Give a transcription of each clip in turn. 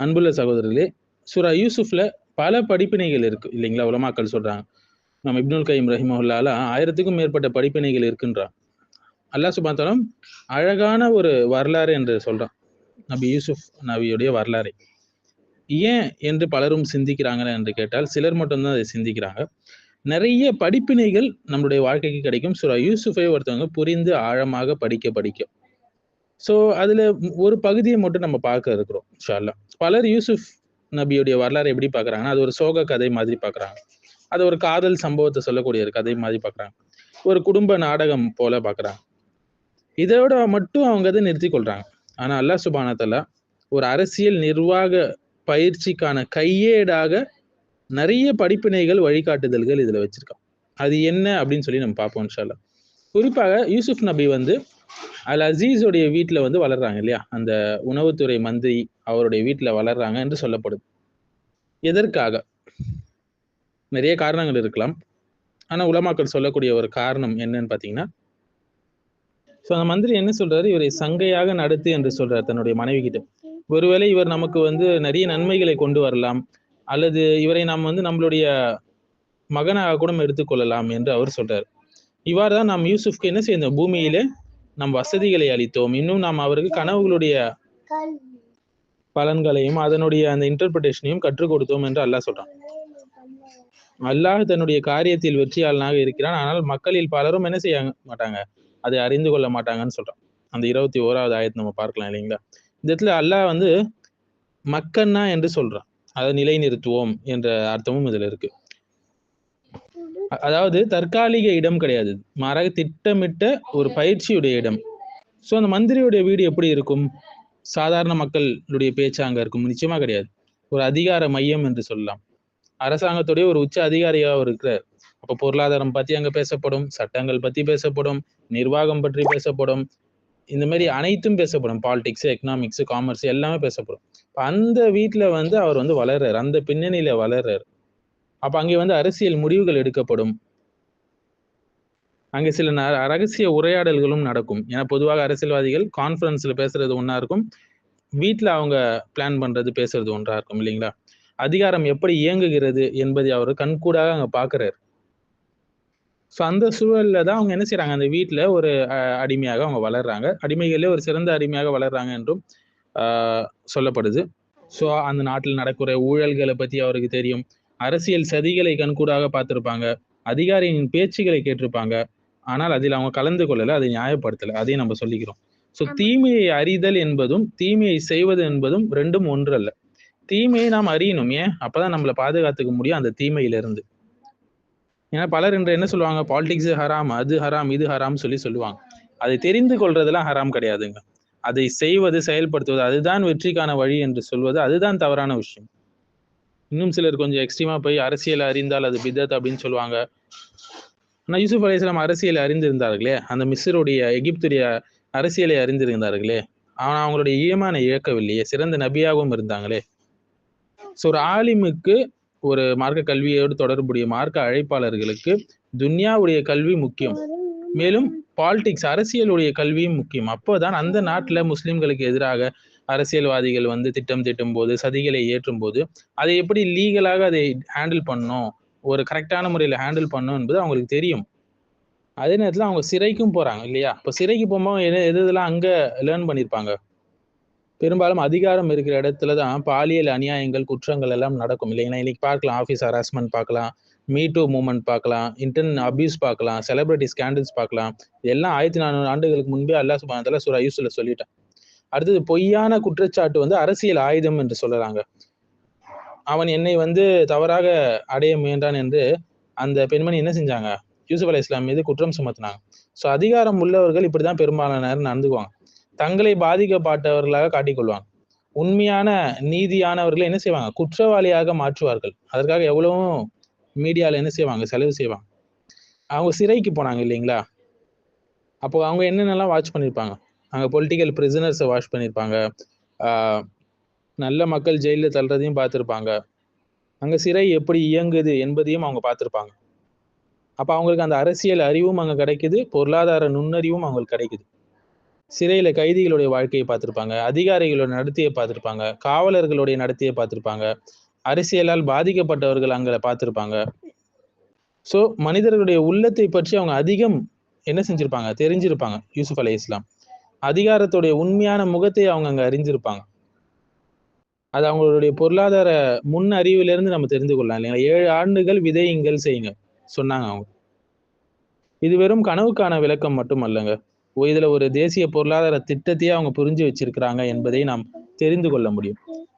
அன்புள்ள சகோதரர்களே சுரா யூசுஃப்ல பல படிப்பினைகள் இருக்கு இல்லைங்களா? உலமாக்கள் சொல்றாங்க. நம்ம இப்னுல் கைம் ரஹிமஹுல்லால ஆயிரத்துக்கும் மேற்பட்ட படிப்பினைகள் இருக்குன்றான். அல்லாஹ் சுபாத்தாலும் அழகான ஒரு வரலாறு என்று சொல்றான். நபி யூசுப் நபியுடைய வரலாறை. ஏன் என்று பலரும் சிந்திக்கிறாங்க என்று கேட்டால் சிலர் மட்டும்தான் அதை சிந்திக்கிறாங்க. நிறைய படிப்பினைகள் நம்மளுடைய வாழ்க்கைக்கு கிடைக்கும். சுரா யூசுஃபை ஒருத்தவங்க புரிந்து ஆழமாக படிக்க படிக்கும் ஸோ அதில் ஒரு பகுதியை மட்டும் நம்ம பார்க்க இருக்கிறோம் ஷால்லா பலர் யூசுஃப் நபியுடைய வரலாறு எப்படி பார்க்கறாங்கன்னா அது ஒரு சோக கதை மாதிரி பார்க்குறாங்க. அது ஒரு காதல் சம்பவத்தை சொல்லக்கூடிய ஒரு கதை மாதிரி பார்க்குறாங்க. ஒரு குடும்ப நாடகம் போல பார்க்குறாங்க. இதோட மட்டும் அவங்க அதை நிறுத்தி கொள்கிறாங்க ஆனால் அல்லாஹ் சுபானத்தில் ஒரு அரசியல் நிர்வாக பயிற்சிக்கான கையேடாக நிறைய படிப்பினைகள் வழிகாட்டுதல்கள் இதில் வச்சிருக்கான். அது என்ன அப்படின்னு சொல்லி நம்ம பார்ப்போம் இன்ஷால்லா குறிப்பாக யூசுப் நபி வந்து அல் அசீஸுடைய வீட்டுல வந்து வளர்றாங்க இல்லையா? அந்த உணவுத்துறை மந்திரி அவருடைய வீட்டில் வளர்றாங்க என்று சொல்லப்படுது எதற்காக? நிறைய காரணங்கள் இருக்கலாம். ஆனா உலமாக்கள் சொல்லக்கூடிய ஒரு காரணம் என்னன்னு பாத்தீங்கன்னா ஸோ அந்த மந்திரி என்ன சொல்றாரு? இவரை சங்கையாக நடத்து என்று சொல்றாரு தன்னுடைய மனைவி கிட்ட ஒருவேளை இவர் நமக்கு வந்து நிறைய நன்மைகளை கொண்டு வரலாம் அல்லது இவரை நாம் வந்து நம்மளுடைய மகனாக கூட எடுத்துக்கொள்ளலாம் என்று அவர் சொல்றாரு. இவ்வாறு தான் நாம் யூசுஃப்க்கு என்ன செய்யணும் பூமியிலே நம் வசதிகளை அளித்தோம். இன்னும் நாம் அவருக்கு கனவுகளுடைய பலன்களையும் அதனுடைய அந்த இன்டர்பிரிட்டேஷனையும் கற்றுக் கொடுத்தோம் என்று அல்லாஹ் சொல்றான். அல்லாஹ் தன்னுடைய காரியத்தில் வெற்றியாளனாக இருக்கிறான். ஆனால் மக்களில் பலரும் என்ன செய்ய மாட்டாங்க? அதை அறிந்து கொள்ள மாட்டாங்கன்னு சொல்றான். அந்த இருபத்தி ஓராவது ஆயத்தை நம்ம பார்க்கலாம் இல்லைங்களா? இந்த இடத்துல அல்லாஹ் வந்து மக்கன்னா என்று சொல்றான். அதை நிலைநிறுத்துவோம் என்ற அர்த்தமும் இதுல இருக்கு. அதாவது தற்காலிக இடம் கிடையாது. மாறாக திட்டமிட்ட ஒரு பயிற்சியுடைய இடம். ஸோ அந்த மந்திரியுடைய வீடு எப்படி இருக்கும்? சாதாரண மக்களுடைய பேச்சு அங்க இருக்கும். நிச்சயமா கிடையாது. ஒரு அதிகார மையம் என்று சொல்லலாம். அரசாங்கத்துடைய ஒரு உச்ச அதிகாரியாக இருக்கிறார். அப்போ பொருளாதாரம் பத்தி அங்க பேசப்படும் சட்டங்கள் பத்தி பேசப்படும் நிர்வாகம் பற்றி பேசப்படும் இந்த மாதிரி அனைத்தும் பேசப்படும். பாலிடிக்ஸ் எக்கனாமிக்ஸ் காமர்ஸ் எல்லாமே பேசப்படும். அந்த வீட்டுல வந்து அவர் வந்து வளர்றாரு. அந்த பின்னணியில வளர்றாரு. அப்ப அங்கே வந்து அரசியல் முடிவுகள் எடுக்கப்படும். அங்கே சில ரகசிய உரையாடல்களும் நடக்கும். ஏன்னா பொதுவாக அரசியல்வாதிகள் கான்ஃபரன்ஸ்ல பேசுறது ஒன்றா இருக்கும். வீட்டில் அவங்க பிளான் பண்றது பேசுறது ஒன்றா இருக்கும் இல்லைங்களா? அதிகாரம் எப்படி இயங்குகிறது என்பதை அவர் கண்கூடாக அங்கே பார்க்குறாரு. ஸோ அந்த சூழல்ல தான் அவங்க என்ன செய்யறாங்க அந்த வீட்டில் ஒரு அடிமையாக அவங்க வளர்றாங்க. அடிமைகளே ஒரு சிறந்த அடிமையாக வளர்றாங்க என்றும் சொல்லப்படுது. ஸோ அந்த நாட்டில் நடக்கிற ஊழல்களை பற்றி அவருக்கு தெரியும். அரசியல் சதிகளை கண்கூடாக பார்த்திருப்பாங்க. அதிகாரியின் பேச்சுகளை கேட்டிருப்பாங்க. ஆனால் அதில் அவங்க கலந்து கொள்ளல அதை நியாயப்படுத்தல. அதையும் நம்ம சொல்லிக்கிறோம். ஸோ தீமையை அறிதல் என்பதும் தீமையை செய்வது என்பதும் ரெண்டும் ஒன்று அல்ல தீமையை நாம் அறியணும். ஏன்? அப்பதான் நம்மளை பாதுகாத்துக்க முடியும் அந்த தீமையிலிருந்து. ஏன்னா பலர் இன்று என்ன சொல்லுவாங்க? பாலிடிக்ஸ் ஹராம் அது ஹராம் இது ஹராம் சொல்லி சொல்லுவாங்க. அதை தெரிந்து கொள்றதெல்லாம் ஹராம் கிடையாதுங்க. அதை செய்வது செயல்படுத்துவது அதுதான் வெற்றிக்கான வழி என்று சொல்வது அதுதான் தவறான விஷயம். இன்னும் சிலர் கொஞ்சம் எக்ஸ்ட்ரீமாக போய் அரசியலை அறிந்தால் அது பித்தத் அப்படின்னு சொல்லுவாங்க. ஆனால் யூசுப் அலி இஸ்லாம் அரசியலை அறிந்திருந்தார்களே அந்த மிஸ்ருடைய எகிப்துடைய அரசியலை அறிந்திருந்தார்களே ஆனால் அவங்களுடைய ஈமான இழக்கவில்லையே சிறந்த நபியாகவும் இருந்தாங்களே. ஸோ ஒரு ஆலிமுக்கு ஒரு மார்க்க கல்வியோடு தொடர்புடைய மார்க்க அழைப்பாளர்களுக்கு துன்யாவுடைய கல்வி முக்கியம். மேலும் பாலிடிக்ஸ் அரசியலுடைய கல்வியும் முக்கியம். அப்போதான் அந்த நாட்டில் முஸ்லிம்களுக்கு எதிராக அரசியல்வாதிகள் வந்து திட்டம் திட்டும் போது சதிகளை ஏற்றும் போது அதை எப்படி லீகலாக அதை ஹேண்டில் பண்ணும் ஒரு கரெக்டான முறையில் ஹேண்டில் பண்ணும் என்பது அவங்களுக்கு தெரியும். அதே நேரத்தில் அவங்க சிறைக்கும் போறாங்க இல்லையா? இப்போ சிறைக்கு போகும்போது எது எது இதெல்லாம் லேர்ன் பண்ணியிருப்பாங்க பெரும்பாலும் அதிகாரம் இருக்கிற இடத்துல தான் பாலியல் அநியாயங்கள் குற்றங்கள் எல்லாம் நடக்கும் இல்லைங்களா இன்னைக்கு பார்க்கலாம் ஆஃபீஸ் ஹராஸ்மெண்ட் பார்க்கலாம் மீட்டூ மூமெண்ட் பார்க்கலாம் இன்டர்ன் அபியூஸ் பார்க்கலாம் செலிபிரிட்டி ஸ்கேண்டல்ஸ் பார்க்கலாம். இதெல்லாம் ஆயிரத்தி நானூறு ஆண்டுகளுக்கு முன்பே அல்லா சுபானத்தால சுரா யூஸ்ல சொல்லிட்டேன். அடுத்தது பொய்யான குற்றச்சாட்டு வந்து அரசியல் ஆயுதம் என்று சொல்லலாங்க. அவன் என்னை வந்து தவறாக அடைய முயன்றான் என்று அந்த பெண்மணி என்ன செஞ்சாங்க? யூசுப் அலி இஸ்லாம் மீது குற்றம் சுமத்தினாங்க. ஸோ அதிகாரம் உள்ளவர்கள் இப்படிதான் பெரும்பாலான நடந்துக்குவாங்க தங்களை பாதிக்கப்பட்டவர்களாக காட்டிக்கொள்வாங்க. உண்மையான நீதியானவர்களை என்ன செய்வாங்க? குற்றவாளியாக மாற்றுவார்கள். அதற்காக எவ்வளவும் மீடியாவில் என்ன செய்வாங்க? செலவு செய்வாங்க. அவங்க சிறைக்கு போனாங்க இல்லைங்களா? அப்போ அவங்க என்னென்னலாம் வாட்ச் பண்ணியிருப்பாங்க அங்கே பொலிட்டிக்கல் பிரிசனர்ஸை வாஷ் பண்ணியிருப்பாங்க நல்ல மக்கள் ஜெயிலில் தள்ளுறதையும் பார்த்துருப்பாங்க. அங்கே சிறை எப்படி இயங்குது என்பதையும் அவங்க பார்த்துருப்பாங்க. அப்போ அவங்களுக்கு அந்த அரசியல் அறிவும் அங்கே கிடைக்குது பொருளாதார நுண்ணறிவும் அவங்களுக்கு கிடைக்குது. சிறையில் கைதிகளுடைய வாழ்க்கையை பார்த்துருப்பாங்க அதிகாரிகளோட நடத்தையை பார்த்துருப்பாங்க காவலர்களுடைய நடத்தையை பார்த்துருப்பாங்க அரசியலால் பாதிக்கப்பட்டவர்கள் அங்கே பார்த்துருப்பாங்க. ஸோ மனிதர்களுடைய உள்ளத்தை பற்றி அவங்க அதிகம் என்ன செஞ்சிருப்பாங்க? தெரிஞ்சிருப்பாங்க யூசுஃப் அலி இஸ்லாம். அதிகாரத்துடைய உண்மையான முகத்தை அவங்க அங்க அறிஞ்சிருப்பாங்க. அது அவங்களுடைய பொருளாதார முன் அறிவிலிருந்து நம்ம தெரிந்து கொள்ளலாம் இல்லைங்களா? ஏழு ஆண்டுகள் விதையுங்கள் செய்யுங்க சொன்னாங்க அவங்க. இது வெறும் கனவுக்கான விளக்கம் மட்டும் அல்லங்க. இதுல ஒரு தேசிய பொருளாதார திட்டத்தையே அவங்க புரிஞ்சு வச்சிருக்கிறாங்க என்பதை நாம் தெரிந்து கொள்ள முடியும்.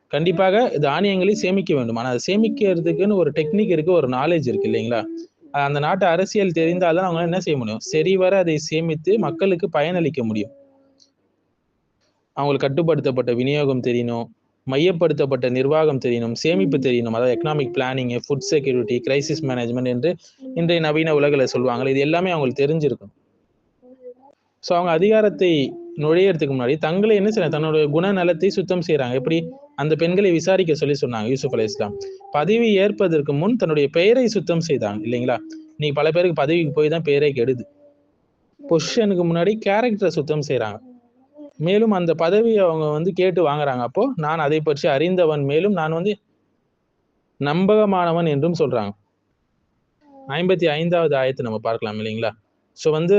கண்டிப்பாக தானியங்களை சேமிக்க வேண்டும். ஆனால் அதை சேமிக்கிறதுக்குன்னு ஒரு டெக்னிக் இருக்கு ஒரு நாலேஜ் இருக்கு இல்லைங்களா? அந்த நாட்டு அரசியல் தெரிந்தால்தான் அவங்க என்ன செய்ய முடியும்? சரிவர அதை சேமித்து மக்களுக்கு பயனளிக்க முடியும். அவங்களுக்கு கட்டுப்படுத்தப்பட்ட விநியோகம் தெரியணும் மையப்படுத்தப்பட்ட நிர்வாகம் தெரியணும் சேமிப்பு தெரியணும். அதாவது economic planning food security crisis management என்று இன்றைய நவீன உலகில் சொல்லுவாங்க இது எல்லாமே அவங்களுக்கு தெரிஞ்சிருக்கும். ஸோ அவங்க அதிகாரத்தை நுழையறதுக்கு முன்னாடி தங்களை என்ன செய்யறாங்க? தன்னோட குணநலத்தை சுத்தம் செய்யறாங்க. எப்படி? அந்த பெண்களை விசாரிக்க சொல்லி சொன்னாங்க யூசுப் அலி இஸ்லாம். பதவி ஏற்பதற்கு முன் தன்னுடைய பெயரை சுத்தம் செய்தாங்க இல்லைங்களா? நீ பல பேருக்கு பதவிக்கு போய் தான் பெயரே கெடுது. பொசிஷனுக்கு முன்னாடி கேரக்டரை சுத்தம் செய்யறாங்க. மேலும் அந்த பதவியை அவங்க வந்து கேட்டு வாங்குறாங்க. அப்போ நான் அதை பற்றி அறிந்தவன் மேலும் நான் வந்து நம்பகமானவன் என்றும் சொல்றாங்க. ஐம்பத்தி ஐந்தாவது ஆயத்தை நம்ம பார்க்கலாம் இல்லைங்களா? ஸோ வந்து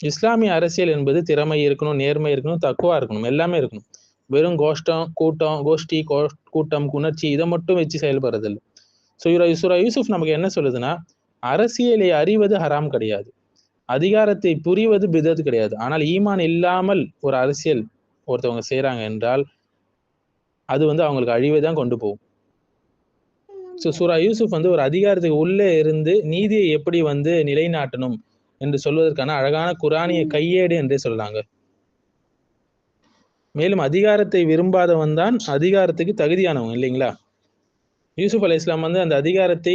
இஸ்லாமிய அரசியல் என்பது திறமை இருக்கணும் நேர்மை இருக்கணும் தக்குவா இருக்கணும் எல்லாமே இருக்கணும். வெறும் கோஷ்டம் கூட்டம் கோஷ்டி கூட்டம் உணர்ச்சி இதை மட்டும் வச்சு செயல்படுறதில்லை. ஸோ இவர சுரா யூசுப் நமக்கு என்ன சொல்லுதுன்னா அரசியலை அறிவது ஹராம் கிடையாது. அதிகாரத்தை புரிவது பிதத்து கிடையாது. ஆனால் ஈமான் இல்லாமல் ஒரு அரசியல் ஒருத்தவங்க செய்யறாங்க என்றால் அது வந்து அவங்களுக்கு அழிவை தான் கொண்டு போகும். ஸோ சூரா யூசுப் வந்து ஒரு அதிகாரத்துக்கு உள்ளே இருந்து நீதியை எப்படி வந்து நிலைநாட்டணும் என்று சொல்வதற்கான அழகான குரானிய கையேடு என்றே சொல்றாங்க மேலும் அதிகாரத்தை விரும்பாதவன் தான் அதிகாரத்துக்கு தகுதியானவன் இல்லைங்களா? யூசுப் அலி இஸ்லாம் வந்து அந்த அதிகாரத்தை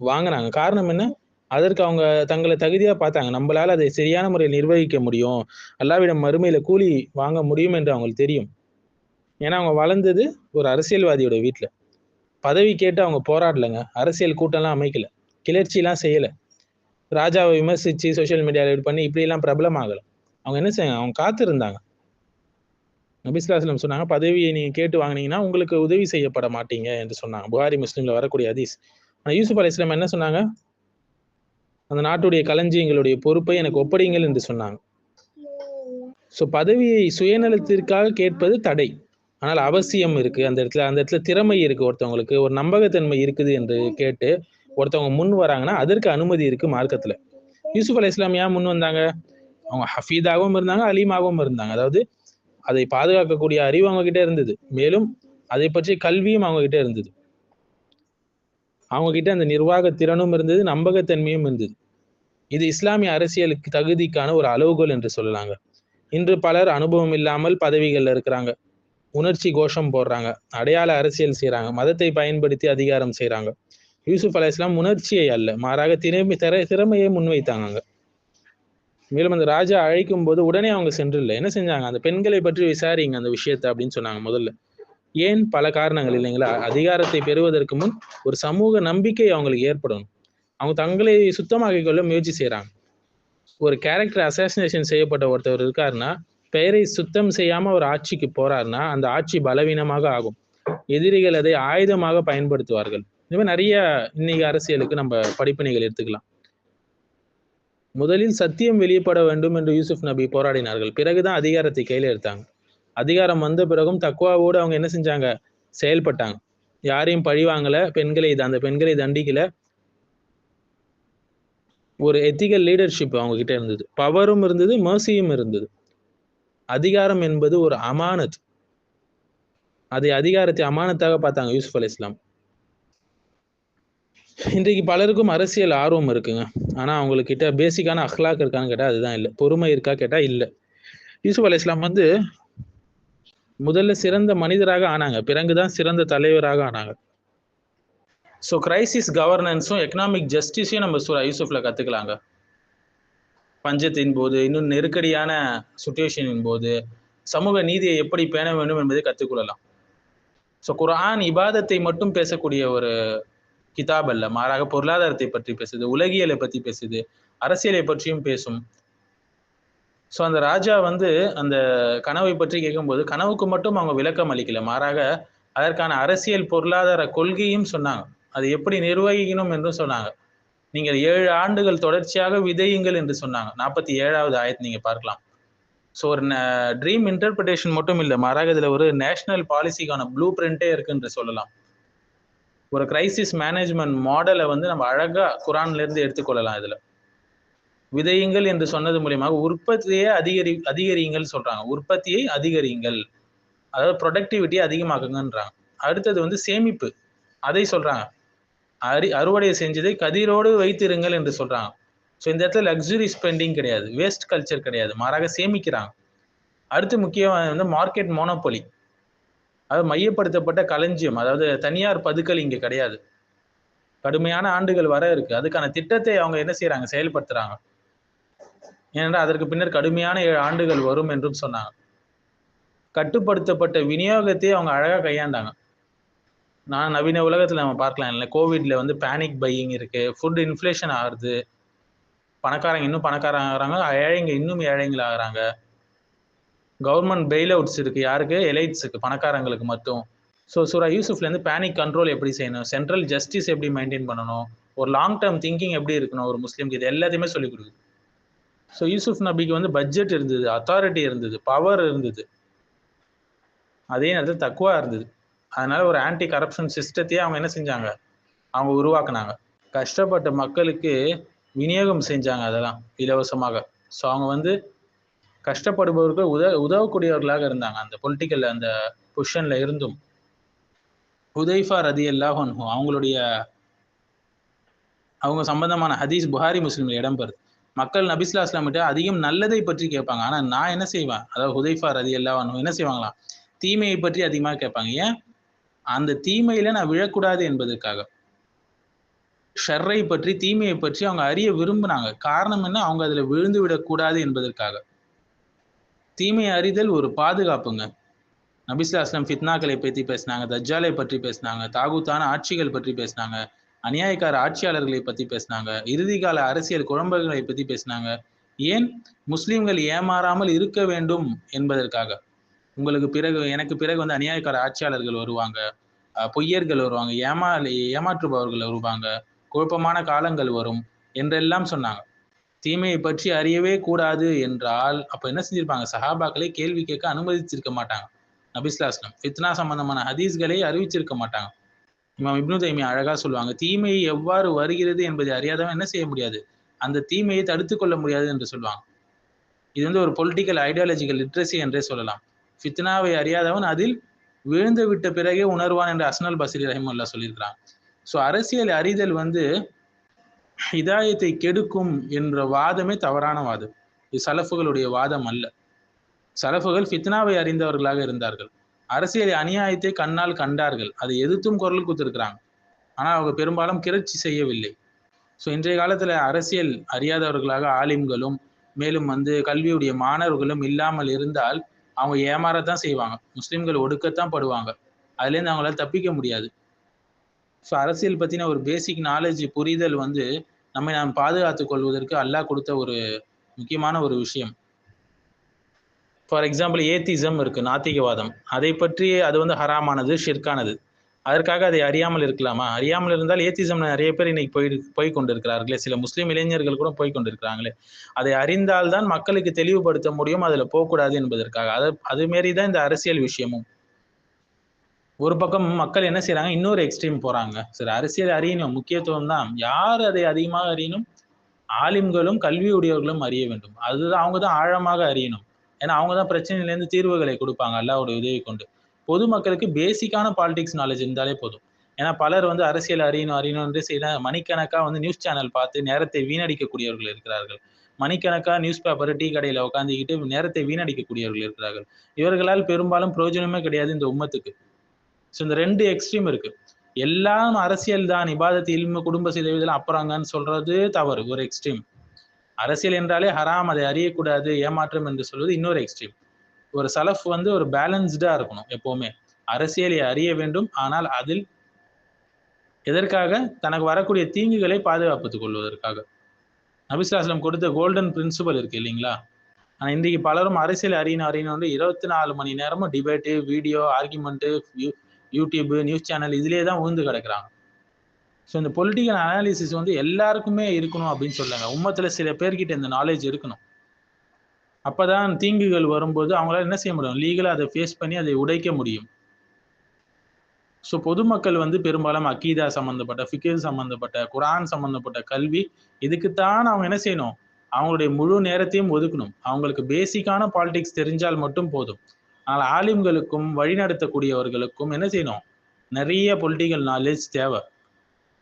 வாங்கினாங்க. காரணம் என்ன? அதற்கு அவங்க தங்களை தகுதியா பார்த்தாங்க. நம்மளால அதை சரியான முறையில் நிர்வகிக்க முடியும். அல்லாவிடம் மறுமையில கூலி வாங்க முடியும் என்று அவங்களுக்கு தெரியும். ஏன்னா அவங்க வளர்ந்தது ஒரு அரசியல்வாதியோட வீட்டுல பதவி கேட்டு அவங்க போராடலைங்க. அரசியல் கூட்டம்லாம் அமைக்கல. கிளர்ச்சிலாம் செய்யல. ராஜாவை விமர்சிச்சு சோசியல் மீடியாவில் இது பண்ணி இப்படிலாம் பிரபலம் ஆகலை அவங்க என்ன செய்ய அவங்க காத்திருந்தாங்க. நபிஸ்லாஸ்லம் சொன்னாங்க பதவியை நீங்க கேட்டு வாங்கினீங்கன்னா உங்களுக்கு உதவி செய்யப்பட மாட்டீங்க என்று சொன்னாங்க. புகாரி முஸ்லீம்ல வரக்கூடிய ஹதீஸ். ஆனால் யூசுப் அலி இஸ்லாம் என்ன சொன்னாங்க? அந்த நாட்டுடைய களஞ்சியங்களுடைய பொறுப்பை எனக்கு ஒப்படைங்கள் என்று சொன்னாங்க. ஸோ பதவியை சுயநலத்திற்காக கேட்பது தடை. ஆனால் அவசியம் இருக்கு. அந்த இடத்துல அந்த இடத்துல திறமை இருக்கு ஒருத்தவங்களுக்கு. ஒரு நம்பகத்தன்மை இருக்குது என்று கேட்டு ஒருத்தவங்க முன் வராங்கன்னா அதற்கு அனுமதி இருக்கு மார்க்கத்துல. யூசுப் அலி இஸ்லாம் ஏன் முன் வந்தாங்க? அவங்க ஹஃபீதாகவும் இருந்தாங்க அலீமாகவும் இருந்தாங்க. அதாவது அதை பாதுகாக்கக்கூடிய அறிவு அவங்க கிட்ட இருந்தது. மேலும் அதை பற்றி கல்வியும் அவங்க கிட்ட இருந்தது. அவங்க கிட்ட அந்த நிர்வாக திறனும் இருந்தது நம்பகத்தன்மையும் இருந்தது. இது இஸ்லாமிய அரசியலுக்கு தகுதிக்கான ஒரு அளவுகோல் என்று சொல்லலாங்க. இன்று பலர் அனுபவம் இல்லாமல் பதவிகள்ல இருக்கிறாங்க. உணர்ச்சி கோஷம் போடுறாங்க. அடையாள அரசியல் செய்யறாங்க மதத்தை பயன்படுத்தி அதிகாரம் செய்யறாங்க யூசுப் அலி இஸ்லாம் உணர்ச்சியை அல்ல மாறாக திறமை திற திறமையை முன்வைத்தாங்க மேலும் அந்த ராஜா அழைக்கும் போது உடனே அவங்க சென்றில்லை என்ன செஞ்சாங்க? அந்த பெண்களை பற்றி விசாரிங்க அந்த விஷயத்தை அப்படின்னு சொன்னாங்க முதல்ல. ஏன் பல காரணங்கள் இல்லைங்களா? அதிகாரத்தை பெறுவதற்கு முன் ஒரு சமூக நம்பிக்கை அவங்களுக்கு ஏற்படணும். அவங்க தங்களை சுத்தமாக்கிக் கொள்ள முயற்சி செய்யறாங்க ஒரு கேரக்டர் அசாசினேஷன் செய்யப்பட்ட ஒருத்தவர் இருக்காருன்னா பெயரை சுத்தம் செய்யாம ஒரு ஆட்சிக்கு போறாருன்னா அந்த ஆட்சி பலவீனமாக ஆகும். எதிரிகள் அதை ஆயுதமாக பயன்படுத்துவார்கள். இந்த மாதிரி நிறைய இன்னைக்கு அரசியலுக்கு நம்ம படிப்பினைகள் எடுத்துக்கலாம். முதலில் சத்தியம் வெளியப்பட வேண்டும் என்று யூசுப் நபி போராடினார்கள். பிறகுதான் அதிகாரத்தை கையில எடுத்தாங்க. அதிகாரம் வந்த பிறகும் தக்குவாவோடு அவங்க என்ன செஞ்சாங்க? செயல்பட்டாங்க. யாரையும் பழி வாங்கல. பெண்களை அந்த பெண்களை தண்டிக்கல. ஒரு எத்திக்கல் லீடர்ஷிப் அவங்க கிட்ட இருந்தது. பவரும் இருந்தது மர்சியும் இருந்தது. அதிகாரம் என்பது ஒரு அமானத். அதை அதிகாரத்தை அமானத்தாக பார்த்தாங்க யூசுப் அலி இஸ்லாம். இன்றைக்கு பலருக்கும் அரசியல் ஆர்வம் இருக்குங்க. ஆனா அவங்களுக்கு கிட்ட பேசிக்கான அஹ்லாக் இருக்கான்னு கேட்டா அதுதான் இல்லை. பொறுமை இருக்கா கேட்டா இல்லை. யூசுப் அலி இஸ்லாம் வந்து முதல்ல சிறந்த மனிதராக ஆனாங்க. பிறகுதான் சிறந்த தலைவராக ஆனாங்க. ஸோ கிரைசிஸ் கவர்னன்ஸும் எக்கனாமிக் ஜஸ்டிஸையும் நம்ம சூரா யூசுஃபில் கற்றுக்கலாங்க பஞ்சத்தின் போது இன்னும் நெருக்கடியான சுச்சுவேஷனின் போது சமூக நீதியை எப்படி பேண வேண்டும் என்பதை கற்றுக்கொள்ளலாம் ஸோ குரான் இபாதத்தை மட்டும் பேசக்கூடிய ஒரு கிதாப் அல்ல. மாறாக பொருளாதாரத்தை பற்றி பேசுது உலகியலை பற்றி பேசுது அரசியலை பற்றியும் பேசும். ஸோ அந்த ராஜா வந்து அந்த கனவை பற்றி கேட்கும்போது கனவுக்கு மட்டும் அவங்க விளக்கம் அளிக்கல. மாறாக அதற்கான அரசியல் பொருளாதார கொள்கையும் சொன்னாங்க. அது எப்படி நிர்வகிக்கணும் என்றும் சொன்னாங்க. நீங்கள் ஏழு ஆண்டுகள் தொடர்ச்சியாக விதையுங்கள் என்று சொன்னாங்க. நாற்பத்தி ஏழாவது ஆயத்தை நீங்கள் பார்க்கலாம். ஸோ ஒரு ட்ரீம் இன்டர்பிரிட்டேஷன் மட்டும் இல்லை. மாறாக இதில் ஒரு நேஷனல் பாலிசிக்கான ப்ளூ பிரிண்டே இருக்குன்ற சொல்லலாம். ஒரு கிரைசிஸ் மேனேஜ்மெண்ட் மாடலை வந்து நம்ம அழகாக குரான்லேருந்து எடுத்துக்கொள்ளலாம் இதில். விதையுங்கள் என்று சொன்னது மூலியமாக உற்பத்தியை அதிகரி அதிகரியுங்கள் சொல்றாங்க. உற்பத்தியை அதிகரியுங்கள். அதாவது ப்ரொடக்டிவிட்டியை அதிகமாக்குங்கன்றாங்க. அடுத்தது வந்து சேமிப்பு. அதை சொல்றாங்க. அரி அறுவடையை செஞ்சதை கதிரோடு வைத்திருங்கள் என்று சொல்றாங்க. ஸோ இந்த இடத்துல லக்ஸுரி ஸ்பெண்டிங் கிடையாது. வேஸ்ட் கல்ச்சர் கிடையாது. மாறாக சேமிக்கிறாங்க. அடுத்து முக்கியமாக வந்து மார்க்கெட் மோனோபொலி அதாவது மையப்படுத்தப்பட்ட களஞ்சியம். அதாவது தனியார் பதுக்கல் இங்கே கிடையாது. கடுமையான ஆண்டுகள் வர இருக்கு. அதுக்கான திட்டத்தை அவங்க என்ன செய்யறாங்க? செயல்படுத்துறாங்க. ஏனென்றால் அதற்கு பின்னர் கடுமையான ஏழு ஆண்டுகள் வரும் என்றும் சொன்னாங்க. கட்டுப்படுத்தப்பட்ட விநியோகத்தை அவங்க அழகாக கையாண்டாங்க. நான் நவீன உலகத்தில் நம்ம பார்க்கலாம் இல்லை கோவிட்ல வந்து பேனிக் பையிங் இருக்குது ஃபுட் இன்ஃப்ளேஷன் ஆகுது. பணக்காரங்க இன்னும் பணக்காரங்க ஆகிறாங்க ஏழைங்க இன்னும் ஏழைங்கள் ஆகிறாங்க. கவர்மெண்ட் பெயில் அவுட்ஸ் இருக்குது யாருக்கு எலைட்ஸுக்கு பணக்காரங்களுக்கு மட்டும். ஸோ சூரா யூசுஃப்லேருந்து பேனிக் கண்ட்ரோல் எப்படி செய்யணும்? சென்ட்ரல் ஜஸ்டிஸ் எப்படி மெயின்டைன் பண்ணணும்? ஒரு லாங் டேர்ம் திங்கிங் எப்படி இருக்கணும்? ஒரு முஸ்லீம்க்கு இது எல்லாத்தையுமே சொல்லிக் கொடுக்குது. ஸோ யூசுஃப் நபிக்கு வந்து பட்ஜெட் இருந்தது அத்தாரிட்டி இருந்தது பவர் இருந்தது. அதே நேரத்தில் தக்குவா இருந்தது. அதனால ஒரு ஆன்டி கரப்ஷன் சிஸ்டத்தையே அவங்க என்ன செஞ்சாங்க? அவங்க உருவாக்குனாங்க. கஷ்டப்பட்ட மக்களுக்கு விநியோகம் செஞ்சாங்க அதெல்லாம் இலவசமாக. ஸோ அவங்க வந்து கஷ்டப்படுபவர்கள் உத உதவக்கூடியவர்களாக இருந்தாங்க. அந்த பொலிட்டிக்கல் அந்த பொஷனில் இருந்தும். ஹுதைஃபா ரதி அல்லாஹன் அவங்களுடைய அவங்க சம்பந்தமான ஹதீஸ் புகாரி இடம் இடம்பெறுது. மக்கள் நபிஸ்லா இஸ்லாமிட்ட அதிகம் நல்லதை பற்றி கேட்பாங்க. ஆனா நான் என்ன செய்வேன்? அதாவது ஹுதைஃபா ரதி எல்லாம் என்ன செய்வாங்களாம் தீமையை பற்றி அதிகமாக கேட்பாங்க. ஏன்? அந்த தீமையில நான் விழக்கூடாது என்பதற்காக. ஷர்ரை பற்றி தீமையை பற்றி அவங்க அறிய விரும்பினாங்க. காரணம் என்ன? அவங்க அதுல விழுந்து விடக்கூடாது என்பதற்காக. தீமை அறிதல் ஒரு பாதுகாப்புங்க. நபிஸ்லா அஸ்லாம் ஃபித்னாக்களை பற்றி பேசினாங்க தஜ்ஜாலை பற்றி பேசினாங்க தாகுத்தான ஆட்சிகள் பற்றி பேசினாங்க. அநியாயக்கார ஆட்சியாளர்களை பற்றி பேசினாங்க. இறுதி கால அரசியல் குழம்புகளை பற்றி பேசினாங்க. ஏன் முஸ்லீம்கள் ஏமாறாமல் இருக்க வேண்டும் என்பதற்காக? உங்களுக்கு பிறகு எனக்கு பிறகு வந்து அநியாயக்கார ஆட்சியாளர்கள் வருவாங்க. பொய்யர்கள் வருவாங்க. ஏமா ஏமாற்றுபவர்கள் வருவாங்க. குழப்பமான காலங்கள் வரும் என்றெல்லாம் சொன்னாங்க. தீமையை பற்றி அறியவே கூடாது என்றால் அப்ப என்ன செஞ்சிருப்பாங்க? சஹாபாக்களை கேள்வி கேட்க அனுமதிச்சிருக்க மாட்டாங்க. நபிஸ்லாஸ்லம் ஃபித்னா சம்பந்தமான ஹதீஸ்களை அறிவிச்சிருக்க மாட்டாங்க. இமாம் இப்னு தைமியா அழகா சொல்லுவாங்க தீமை எவ்வாறு வருகிறது என்பதை அறியாதவன் என்ன செய்ய முடியாது? அந்த தீமையை தடுத்து கொள்ள முடியாது என்று சொல்லுவாங்க. இது வந்து ஒரு பொலிட்டிக்கல் ஐடியாலஜிக்கல் லிட்ரஸி என்றே சொல்லலாம். ஃபித்னாவை அறியாதவன் அதில் விழுந்து விட்ட பிறகே உணர்வான் என்று அஸ்னல் பசிரி ரஹிமுல்லா சொல்லியிருக்கிறான் ஸோ அரசியல் அறிதல் வந்து ஹிதாயத்தை கெடுக்கும் என்ற வாதமே தவறான வாதம். இது சலஃபுகளுடைய வாதம் அல்ல. சலஃபுகள் ஃபித்னாவை அறிந்தவர்களாக இருந்தார்கள். அரசியல் அநியாயத்தை கண்ணால் கண்டார்கள். அதை எதிர்த்தும் குரல் கொடுத்துருக்குறாங்க. ஆனால் அவங்க பெரும்பாலும் கிளர்ச்சி செய்யவில்லை. ஸோ இன்றைய காலத்தில் அரசியல் அறியாதவர்களாக ஆலிம்களும் மேலும் வந்து கல்வியுடைய மாணவர்களும் இல்லாமல் இருந்தால் அவங்க ஏமாறத்தான் செய்வாங்க. முஸ்லீம்கள் ஒடுக்கத்தான் படுவாங்க. அதுலேருந்து அவங்களால தப்பிக்க முடியாது. ஸோ அரசியல் பற்றின ஒரு பேசிக் நாலேஜ் புரிதல் வந்து நம்மை நாம் பாதுகாத்துக் கொள்வதற்கு அல்லாஹ் கொடுத்த ஒரு முக்கியமான ஒரு விஷயம். ஃபார் எக்ஸாம்பிள் ஏத்திசம் இருக்குது நாத்திகவாதம். அதை பற்றி அது வந்து ஹராமானது ஷிர்கானது அதற்காக அதை அறியாமல் இருக்கலாமா? அறியாமல் இருந்தால் ஏத்திசம் நிறைய பேர் இன்னைக்கு போய் போய் கொண்டிருக்கிறார்களே சில முஸ்லீம் இளைஞர்கள் கூட போய் கொண்டிருக்கிறாங்களே அதை அறிந்தால்தான் மக்களுக்கு தெளிவுபடுத்த முடியும் அதில் போகக்கூடாது என்பதற்காக. அது அது மாரி தான் இந்த அரசியல் விஷயமும். ஒரு பக்கம் மக்கள் என்ன செய்யறாங்க இன்னொரு எக்ஸ்ட்ரீம் போறாங்க. சரி அரசியல் அறியணும். முக்கியத்துவம் தான். யார் அதை அதிகமாக அறியணும்? ஆலிம்களும் கல்வி உடையவர்களும் அறிய வேண்டும். அதுதான் அவங்க தான் ஆழமாக அறியணும். ஏன்னா அவங்க தான் பிரச்சனையிலேருந்து தீர்வுகளை கொடுப்பாங்க அல்லாவுடைய உதவி கொண்டு. பொதுமக்களுக்கு பேசிக்கான பாலிடிக்ஸ் நாலேஜ் இருந்தாலே போதும். ஏன்னா பலர் வந்து அரசியல் அறியணும் அறியணும்னு செய்த மணிக்கணக்காக வந்து நியூஸ் சேனல் பார்த்து நேரத்தை வீணடிக்கக்கூடியவர்கள் இருக்கிறார்கள். மணிக்கணக்காக நியூஸ் பேப்பர் டீ கடையில் உட்காந்துக்கிட்டு நேரத்தை வீணடிக்கக்கூடியவர்கள் இருக்கிறார்கள். இவர்களால் பெரும்பாலும் பிரயோஜனமே கிடையாது இந்த உம்மத்துக்கு. ஸோ இந்த ரெண்டு எக்ஸ்ட்ரீம் இருக்கு. எல்லாம் அரசியல் தான் இபாதத்து இல்மு குடும்ப சிதைவுதல் அப்புறாங்கன்னு சொல்றது தவறு ஒரு எக்ஸ்ட்ரீம் அரசியல் என்றாலே ஹராம் அதை அறியக்கூடாது ஏமாற்றம் என்று சொல்வது இன்னொரு எக்ஸ்ட்ரீம் ஒரு சலஃப் வந்து ஒரு பேலன்ஸ்டா இருக்கணும் எப்பவுமே. அரசியலை அறிய வேண்டும் ஆனால் அதில் எதற்காக? தனக்கு வரக்கூடிய தீங்குகளை பாதுகாப்புத்துக் கொள்வதற்காக. நபிசுலாஸ்லம் கொடுத்த கோல்டன் பிரின்சிபல் இருக்கு இல்லைங்களா? ஆனா இன்றைக்கு பலரும் அரசியல் அறியணும் அறியணும்னு வந்து இருபத்தி நாலு மணி நேரமும் debate video argument YouTube news channel இதுலேயே தான் உழுந்து கிடக்குறாங்க. ஸோ இந்த பொலிட்டிக்கல் அனாலிசிஸ் வந்து எல்லாருக்குமே இருக்கணும் அப்படின்னு சொல்லுங்க. உம்மத்தில் சில பேர்கிட்ட இந்த நாலேஜ் இருக்கணும். அப்பதான் தீங்குகள் வரும்போது அவங்களால என்ன செய்ய முடியும்? லீகலாக அதை ஃபேஸ் பண்ணி அதை உடைக்க முடியும். ஸோ பொதுமக்கள் வந்து பெரும்பாலும் அக்கீதா சம்மந்தப்பட்ட ஃபிகிர் சம்மந்தப்பட்ட குரான் சம்மந்தப்பட்ட கல்வி இதுக்குத்தான் அவங்க என்ன செய்யணும்? அவங்களுடைய முழு நேரத்தையும் ஒதுக்கணும். அவங்களுக்கு பேசிக்கான பாலிடிக்ஸ் தெரிஞ்சால் மட்டும் போதும். ஆனால் ஆலிம்களுக்கும் வழிநடத்தக்கூடியவர்களுக்கும் என்ன செய்யணும்? நிறைய பொலிட்டிக்கல் நாலேஜ் தேவை.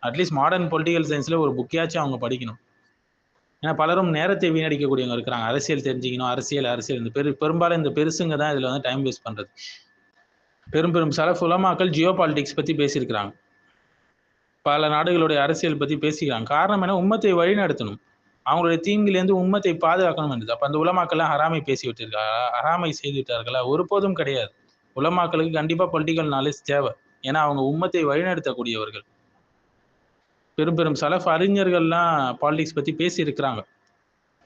அட்லீஸ்ட் மாடர்ன் பொலிட்டிக்கல் சயின்ஸில் ஒரு புக்கையாச்சும் அவங்க படிக்கணும். ஏன்னா பலரும் நேரத்தை வீணடிக்கக்கூடியவங்க இருக்கிறாங்க. அரசியல் தெரிஞ்சுக்கணும் அரசியல் அரசியல். இந்த பெரு பெரும்பாலும் இந்த பெருசுங்க தான் இதில் வந்து டைம் வேஸ்ட் பண்ணுறது பெரும் பெரும் சலஃப் உலமாக்கள் ஜியோ பாலிடிக்ஸ் பற்றி பேசியிருக்கிறாங்க. பல நாடுகளுடைய அரசியல் பற்றி பேசிக்கிறாங்க. காரணம் என்ன? உம்மத்தை வழிநடத்தணும். அவங்களுடைய தீங்கிலேருந்து உம்மத்தை பாதுகாக்கணும் என்றது. அப்போ அந்த உலமாக்கள்லாம் ஹராமை பேசி விட்டிருக்காங்களா ஹராமை செய்து விட்டார்களா ஒருபோதும் கிடையாது. உலமாக்களுக்கு கண்டிப்பாக பொலிட்டிக்கல் நாலேஜ் தேவை. ஏன்னா அவங்க உம்மத்தை வழிநடத்தக்கூடியவர்கள். பெரும் பெரும் சலஃப் அறிஞர்கள்லாம் பாலிடிக்ஸ் பற்றி பேசியிருக்கிறாங்க.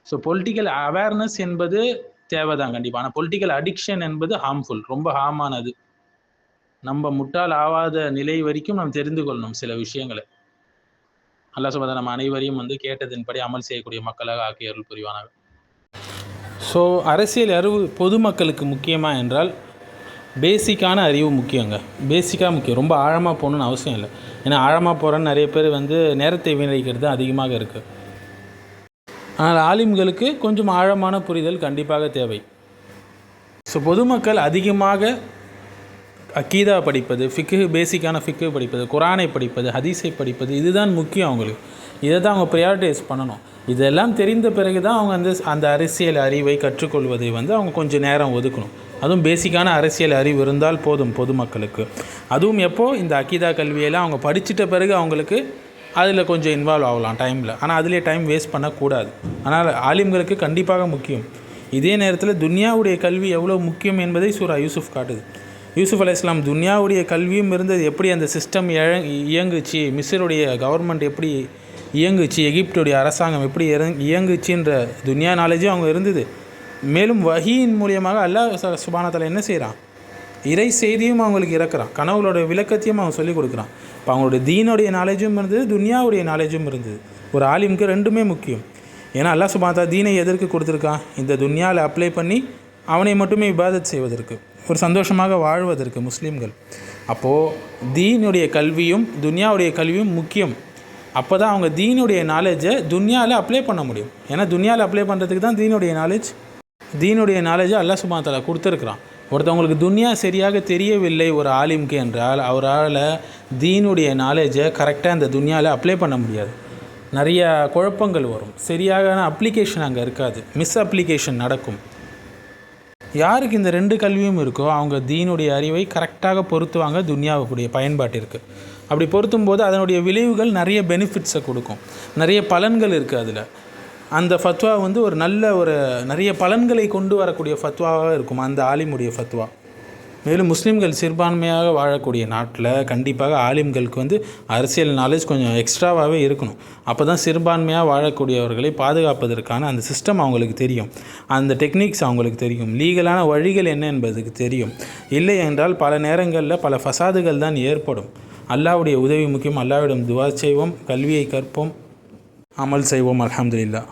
ஸோ பொலிட்டிக்கல் அவேர்னஸ் என்பது தேவைதான் கண்டிப்பாக ஆனால் பொலிட்டிக்கல் அடிக்ஷன் என்பது ஹார்ம்ஃபுல் ரொம்ப ஹார்மானது நம்ம முட்டாள் ஆவாத நிலை வரைக்கும் நாம் தெரிந்து கொள்ளணும் சில விஷயங்களை. அல்லா சுபதா நம்ம அனைவரையும் வந்து கேட்டதின்படி அமல் செய்யக்கூடிய மக்களாக ஆக்கிய அருள் புரிவானாக. ஸோ அரசியல் அறிவு பொதுமக்களுக்கு முக்கியமா என்றால் பேசிக்கான அறிவு முக்கியங்க. பேசிக்காக முக்கியம். ரொம்ப ஆழமாக போகணுன்னு அவசியம் இல்லை. ஏன்னா ஆழமாக போகிறேன்னு நிறைய பேர் வந்து நேரத்தை வீணடிக்கிறது அதிகமாக இருக்குது ஆனால் ஆலிம்களுக்கு கொஞ்சம் ஆழமான புரிதல் கண்டிப்பாக தேவை. ஸோ பொதுமக்கள் அதிகமாக அக்கீதா படிப்பது ஃபிக்கு பேசிக்கான ஃபிக்கு படிப்பது குரானை படிப்பது ஹதீஸை படிப்பது இதுதான் முக்கியம் அவங்களுக்கு. இதை தான் அவங்க ப்ரையாரிட்டைஸ் பண்ணணும். இதெல்லாம் தெரிந்த பிறகு தான் அவங்க அந்த அந்த அரசியல் அறிவை கற்றுக்கொள்வதை வந்து அவங்க கொஞ்சம் நேரம் ஒதுக்கணும். அதுவும் பேசிக்கான அரசியல் அறிவு இருந்தால் போதும் பொதுமக்களுக்கு. அதுவும் எப்போது இந்த அக்கீதா கல்வியெல்லாம் அவங்க படிச்சிட்ட பிறகு அவங்களுக்கு அதில் கொஞ்சம் இன்வால்வ் ஆகலாம் டைமில் ஆனால் அதிலே டைம் வேஸ்ட் பண்ணக்கூடாது. ஆனால் ஆலிம்களுக்கு கண்டிப்பாக முக்கியம். இதே நேரத்தில் துன்யாவுடைய கல்வி எவ்வளோ முக்கியம் என்பதை சூரா யூசுஃப் காட்டுது. யூசுஃப் அலி இஸ்லாம் துன்யாவுடைய கல்வியும் இருந்தது எப்படி அந்த சிஸ்டம் இயங்குச்சு? மிஸ்ருடைய கவர்மெண்ட் எப்படி இயங்குச்சு? எகிப்டுடைய அரசாங்கம் எப்படி இறங் இயங்குச்சுன்ற துன்யா நாலேஜும் அவங்க இருந்தது. மேலும் வகியின் மூலியமாக அல்லாஹ் சுபானத்தில் என்ன செய்கிறான் இறை செய்தியும் அவங்களுக்கு இறக்குறான். கனவுகளோட விளக்கத்தையும் அவன் சொல்லிக் கொடுக்குறான். இப்போ அவங்களுடைய தீனுடைய நாலேஜும் இருந்தது துன்யாவுடைய நாலேஜும் இருந்தது. ஒரு ஆலிமுக்கு ரெண்டுமே முக்கியம். ஏன்னா அல்லாஹ் சுபாத்தா தீனை எதற்கு கொடுத்துருக்கான்? இந்த துன்யாவில் அப்ளை பண்ணி அவனை மட்டுமே இபாதத் செய்வதற்கு ஒரு சந்தோஷமாக வாழ்வதற்கு முஸ்லீம்கள். அப்போது தீனுடைய கல்வியும் துன்யாவுடைய கல்வியும் முக்கியம். அப்போ தான் அவங்க தீனுடைய நாலேஜை துன்யாவில் அப்ளை பண்ண முடியும். ஏன்னா துன்யாவில் அப்ளை பண்ணுறதுக்கு தான் தீனுடைய நாலேஜ் தீனுடைய நாலேஜை அல்லா சுபாத்தால கொடுத்துருக்குறான். ஒருத்தவங்களுக்கு துன்யா சரியாக தெரியவில்லை ஒரு ஆலிம்க்கு என்றால் அவரால் தீனுடைய நாலேஜை கரெக்டாக அந்த துன்யாவில் அப்ளை பண்ண முடியாது. நிறைய குழப்பங்கள் வரும். சரியான அப்ளிகேஷன் அங்கே இருக்காது. மிஸ் அப்ளிகேஷன் நடக்கும். யாருக்கு இந்த ரெண்டு கல்வியும் இருக்கோ அவங்க தீனுடைய அறிவை கரெக்டாக பொருத்துவாங்க துன்யாவுக்குடைய பயன்பாட்டிற்கு. அப்படி பொருத்தும் போது அதனுடைய விளைவுகள் நிறைய பெனிஃபிட்ஸை கொடுக்கும். நிறைய பலன்கள் இருக்குது அதில். அந்த ஃபத்வா வந்து ஒரு நல்ல ஒரு நிறைய பலன்களை கொண்டு வரக்கூடிய ஃபத்வாவாக இருக்கும் அந்த ஆலிமுடைய ஃபத்வா மேலும் முஸ்லீம்கள் சிறுபான்மையாக வாழக்கூடிய நாட்டில் கண்டிப்பாக ஆலிம்களுக்கு வந்து அரசியல் நாலேஜ் கொஞ்சம் எக்ஸ்ட்ராவாகவே இருக்கணும். அப்போ தான் சிறுபான்மையாக வாழக்கூடியவர்களை பாதுகாப்பதற்கான அந்த சிஸ்டம் அவங்களுக்கு தெரியும். அந்த டெக்னிக்ஸ் அவங்களுக்கு தெரியும். லீகலான வழிகள் என்ன என்பதுக்கு தெரியும். இல்லை என்றால் பல நேரங்களில் பல ஃபசாதுகள் தான் ஏற்படும். அல்லாவுடைய உதவி முக்கியம். அல்லாவிடம் துவா செய்வோம் கல்வியை கற்போம் அமல் செய்வோம் அலமதுல்லா